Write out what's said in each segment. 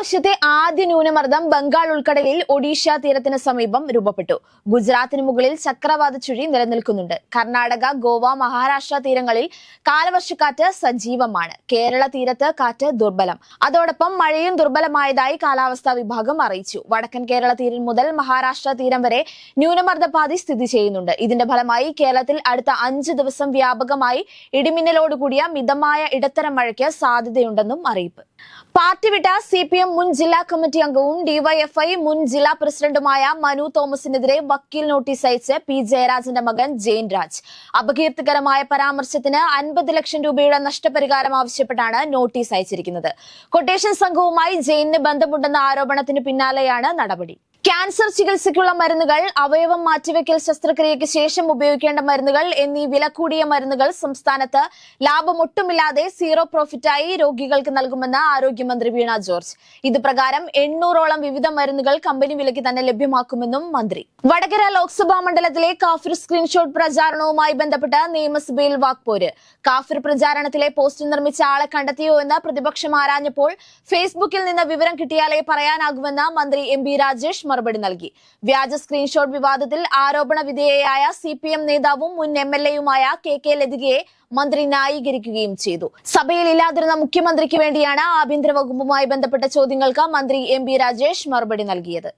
രാജ്യത്തെ ആദ്യ ന്യൂനമർദ്ദം ബംഗാൾ ഉൾക്കടലിൽ ഒഡീഷ തീരത്തിന് സമീപം രൂപപ്പെട്ടു. ഗുജറാത്തിന് മുകളിൽ ചക്രവാത ചുഴി നിലനിൽക്കുന്നുണ്ട്. കർണാടക ഗോവ മഹാരാഷ്ട്ര തീരങ്ങളിൽ കാലവർഷക്കാറ്റ് സജീവമാണ്. കേരള തീരത്ത് കാറ്റ് ദുർബലം. അതോടൊപ്പം മഴയും ദുർബലമായതായി കാലാവസ്ഥാ വിഭാഗം അറിയിച്ചു. വടക്കൻ കേരള തീരം മുതൽ മഹാരാഷ്ട്ര തീരം വരെ ന്യൂനമർദ്ദപാതി സ്ഥിതി ചെയ്യുന്നുണ്ട്. ഇതിന്റെ ഫലമായി കേരളത്തിൽ അടുത്ത അഞ്ച് ദിവസം വ്യാപകമായി ഇടിമിന്നലോടുകൂടിയ മിതമായ ഇടത്തരം മഴയ്ക്ക് സാധ്യതയുണ്ടെന്നും അറിയിപ്പ്. പാർട്ടി വിട്ട സി പി എം മുൻ ജില്ലാ കമ്മിറ്റി അംഗവും ഡിവൈഎഫ്ഐ മുൻ ജില്ലാ പ്രസിഡന്റുമായ മനു തോമസിനെതിരെ വക്കീൽ നോട്ടീസ് അയച്ച് പി ജയരാജന്റെ മകൻ ജെയിൻ രാജ് അപകീർത്തികരമായ പരാമർശത്തിന് അൻപത് ലക്ഷം രൂപയുടെ നഷ്ടപരിഹാരം ആവശ്യപ്പെട്ടാണ് നോട്ടീസ് അയച്ചിരിക്കുന്നത്. കൊട്ടേഷൻ സംഘവുമായി ജെയിനിന് ബന്ധമുണ്ടെന്ന ആരോപണത്തിന് പിന്നാലെയാണ് നടപടി. ക്യാൻസർ ചികിത്സയ്ക്കുള്ള മരുന്നുകൾ അവയവം മാറ്റിവെക്കൽ ശസ്ത്രക്രിയയ്ക്ക് ശേഷം ഉപയോഗിക്കേണ്ട മരുന്നുകൾ എന്നീ വില കൂടിയ മരുന്നുകൾ സംസ്ഥാനത്ത് ലാഭമൊട്ടുമില്ലാതെ സീറോ പ്രോഫിറ്റായി രോഗികൾക്ക് നൽകുമെന്ന് ആരോഗ്യമന്ത്രി വീണ ജോർജ്. ഇത് പ്രകാരം എണ്ണൂറോളം വിവിധ മരുന്നുകൾ കമ്പനി വിലയ്ക്ക് തന്നെ ലഭ്യമാക്കുമെന്നും മന്ത്രി. വടകര ലോക്സഭാ മണ്ഡലത്തിലെ കാഫിർ സ്ക്രീൻഷോട്ട് പ്രചാരണവുമായി ബന്ധപ്പെട്ട് നിയമസഭയിൽ വാക്പോര്. കാഫിർ പ്രചാരണത്തിലെ പോസ്റ്റ് നിർമ്മിച്ച ആളെ കണ്ടെത്തിയോ എന്ന് പ്രതിപക്ഷം ആരാഞ്ഞപ്പോൾ ഫേസ്ബുക്കിൽ നിന്ന് വിവരം കിട്ടിയാലേ പറയാനാകുമെന്ന് മന്ത്രി എം ബി രാജേഷ് മറുപടി നൽകി. വ്യാജ സ്ക്രീൻഷോട്ട് വിവാദത്തിൽ ആരോപണ വിധേയയായ സി നേതാവും മുൻ എം എൽ എയുമായ കെ കെ ലതികയെ മന്ത്രി ന്യായീകരിക്കുകയും ചെയ്തു. സഭയിൽ ഇല്ലാതിരുന്ന മുഖ്യമന്ത്രിക്ക് വേണ്ടിയാണ് ആഭ്യന്തര വകുപ്പുമായി ബന്ധപ്പെട്ട ചോദ്യങ്ങൾക്ക് മന്ത്രി എം ബി രാജേഷ് മറുപടി നൽകിയത്.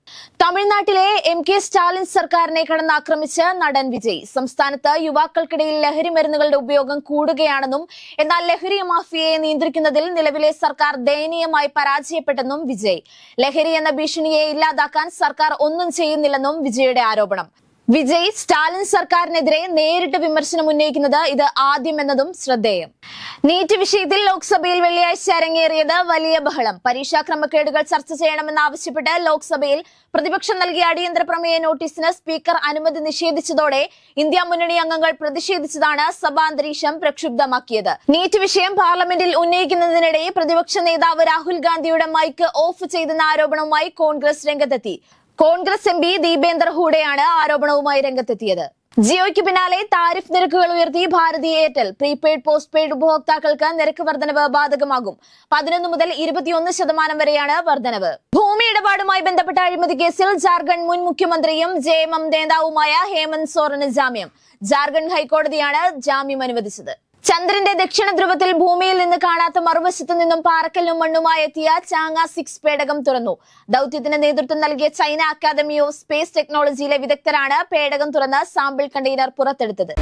തമിഴ്നാട്ടിലെ എം കെ സ്റ്റാലിൻ സർക്കാരിനെ കടന്നാക്രമിച്ച് നടൻ വിജയ്. സംസ്ഥാനത്ത് യുവാക്കൾക്കിടയിൽ ലഹരി മരുന്നുകളുടെ ഉപയോഗം കൂടുകയാണെന്നും എന്നാൽ ലഹരി മാഫിയയെ നിയന്ത്രിക്കുന്നതിൽ നിലവിലെ സർക്കാർ ദയനീയമായി പരാജയപ്പെട്ടെന്നും വിജയ്. ലഹരി എന്ന ഭീഷണിയെ ഇല്ലാതാക്കാൻ സർക്കാർ ഒന്നും ചെയ്യുന്നില്ലെന്നും വിജയുടെ ആരോപണം. വിജയ് സ്റ്റാലിൻ സർക്കാരിനെതിരെ നേരിട്ട് വിമർശനം ഉന്നയിക്കുന്നത് ഇത് ആദ്യമെന്നതും ശ്രദ്ധേയം. നീറ്റ് വിഷയത്തിൽ ലോക്സഭയിൽ വെള്ളിയാഴ്ച അരങ്ങേറിയത് വലിയ ബഹളം. പരീക്ഷാ ക്രമക്കേടുകൾ ചർച്ച ചെയ്യണമെന്നാവശ്യപ്പെട്ട് ലോക്സഭയിൽ പ്രതിപക്ഷം നൽകിയ അടിയന്തര പ്രമേയ നോട്ടീസിന് സ്പീക്കർ അനുമതി നിഷേധിച്ചതോടെ ഇന്ത്യ മുന്നണി അംഗങ്ങൾ പ്രതിഷേധിച്ചതാണ് സഭാന്തരീക്ഷം പ്രക്ഷുബ്ധമാക്കിയത്. നീറ്റ് വിഷയം പാർലമെന്റിൽ ഉന്നയിക്കുന്നതിനിടെ പ്രതിപക്ഷ നേതാവ് രാഹുൽ ഗാന്ധിയുടെ മൈക്ക് ഓഫ് ചെയ്തെന്ന ആരോപണവുമായി കോൺഗ്രസ് രംഗത്തെത്തി. കോൺഗ്രസ് എം പി ദീപേന്ദർ ഹൂഡയാണ് ആരോപണവുമായി രംഗത്തെത്തിയത്. ജിയോയ്ക്ക് പിന്നാലെ താരിഫ് നിരക്കുകൾ ഉയർത്തി Bharti Airtel prepaid postpaid ഉപഭോക്താക്കൾക്ക് നിരക്ക് വർധനവ് ബാധകമാകും. പതിനൊന്ന് മുതൽ ഇരുപത്തിയൊന്ന് ശതമാനം വരെയാണ് വർധനവ്. ഭൂമി ഇടപാടുമായി ബന്ധപ്പെട്ട അഴിമതി കേസിൽ ജാർഖണ്ഡ് മുൻ മുഖ്യമന്ത്രിയും ജെ എം നേതാവുമായ ഹേമന്ത് സോറന് ജാമ്യം. ജാർഖണ്ഡ് ഹൈക്കോടതിയാണ് ജാമ്യം അനുവദിച്ചത്. ചന്ദ്രന്റെ ദക്ഷിണ ധ്രുവത്തിൽ ഭൂമിയിൽ നിന്ന് കാണാത്ത മറുവശത്തു നിന്നും പാറക്കല്ലും മണ്ണുമായി എത്തിയ ചാങ്ങ സിക്സ് പേടകം തുറന്നു. ദൌത്യത്തിന് നേതൃത്വം നൽകിയ ചൈന അക്കാദമി ഓഫ് സ്പേസ് ടെക്നോളജിയിലെ വിദഗ്ധരാണ് പേടകം തുറന്ന് സാമ്പിൾ കണ്ടെയ്നർ പുറത്തെടുത്തത്.